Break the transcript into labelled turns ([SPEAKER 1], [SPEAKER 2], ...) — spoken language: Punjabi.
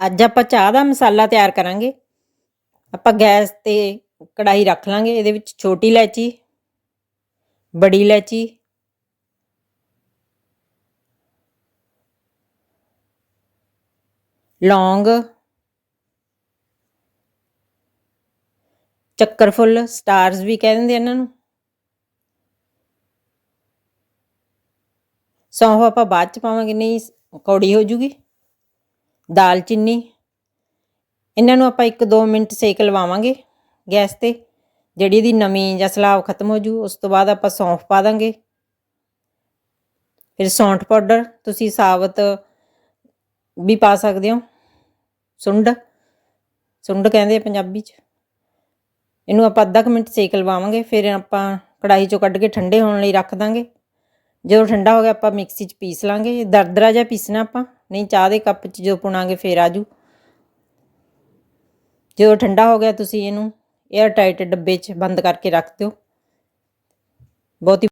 [SPEAKER 1] ਅੱਜ ਆਪਾਂ ਚਾਹ ਦਾ ਮਸਾਲਾ ਤਿਆਰ ਕਰਾਂਗੇ। ਆਪਾਂ ਗੈਸ ਤੇ ਕੜਾਈ ਰੱਖ ਲਾਂਗੇ, ਇਹਦੇ ਵਿੱਚ ਛੋਟੀ ਇਲਾਇਚੀ, ਬੜੀ ਇਲਾਇਚੀ, ਲੌਂਗ, ਚੱਕਰ ਫੁੱਲ, ਸਟਾਰਸ ਵੀ ਕਹਿ ਦਿੰਦੇ ਇਹਨਾਂ ਨੂੰ। ਸੌਂਫ ਆਪਾਂ ਬਾਅਦ ਚ ਪਾਵਾਂਗੇ, ਨਹੀਂ, ਕੌੜੀ ਹੋ ਜੂਗੀ। ਦਾਲਚੀਨੀ ਇਹਨਾਂ ਨੂੰ ਆਪਾਂ 1-2 ਮਿੰਟ ਸੇਕ ਲਵਾਵਾਂਗੇ ਗੈਸ ਤੇ। ਜਿਹੜੀ ਇਹਦੀ ਨਮੀ ਜਾਂ ਸਲਾਬ ਖਤਮ ਹੋ ਜੂ, ਉਸ ਤੋਂ ਬਾਅਦ ਆਪਾਂ ਸੌਂਫ ਪਾ ਦਾਂਗੇ। ਫਿਰ ਸੌਂਠ ਪਾਊਡਰ, ਤੁਸੀਂ ਸਾਬਤ ਵੀ ਪਾ ਸਕਦੇ ਹੋ। ਸੁੰਡ ਸੁੰਡ ਕਹਿੰਦੇ ਆ ਪੰਜਾਬੀ ਚ। ਇਹਨੂੰ ਆਪਾਂ ਅੱਧਾ ਕੁ ਮਿੰਟ ਸੇਕ ਲਵਾਵਾਂਗੇ, ਫਿਰ ਆਪਾਂ ਕੜਾਹੀ ਚੋਂ ਕੱਢ ਕੇ ਠੰਡੇ ਹੋਣ ਲਈ ਰੱਖ ਦਾਂਗੇ। ਜਦੋਂ ਠੰਡਾ ਹੋ ਗਿਆ, ਆਪਾਂ ਮਿਕਸੀ 'ਚ ਪੀਸ ਲਾਂਗੇ। ਦਰਦਰਾ ਜਿਹਾ ਪੀਸਣਾ ਆਪਾਂ। ਨਹੀਂ, ਚਾਹ ਦੇ ਕੱਪ 'ਚ ਜੋ ਪੁਣਾਂਗੇ, ਫੇਰ ਆਜੂ ਜਦੋਂ ਠੰਡਾ ਹੋ ਗਿਆ, ਤੁਸੀਂ ਇਹਨੂੰ 에ਅਰ ਟਾਈਟ ਡੱਬੇ 'ਚ ਬੰਦ ਕਰਕੇ ਰੱਖ ਦਿਓ। ਬਹੁਤ ਹੀ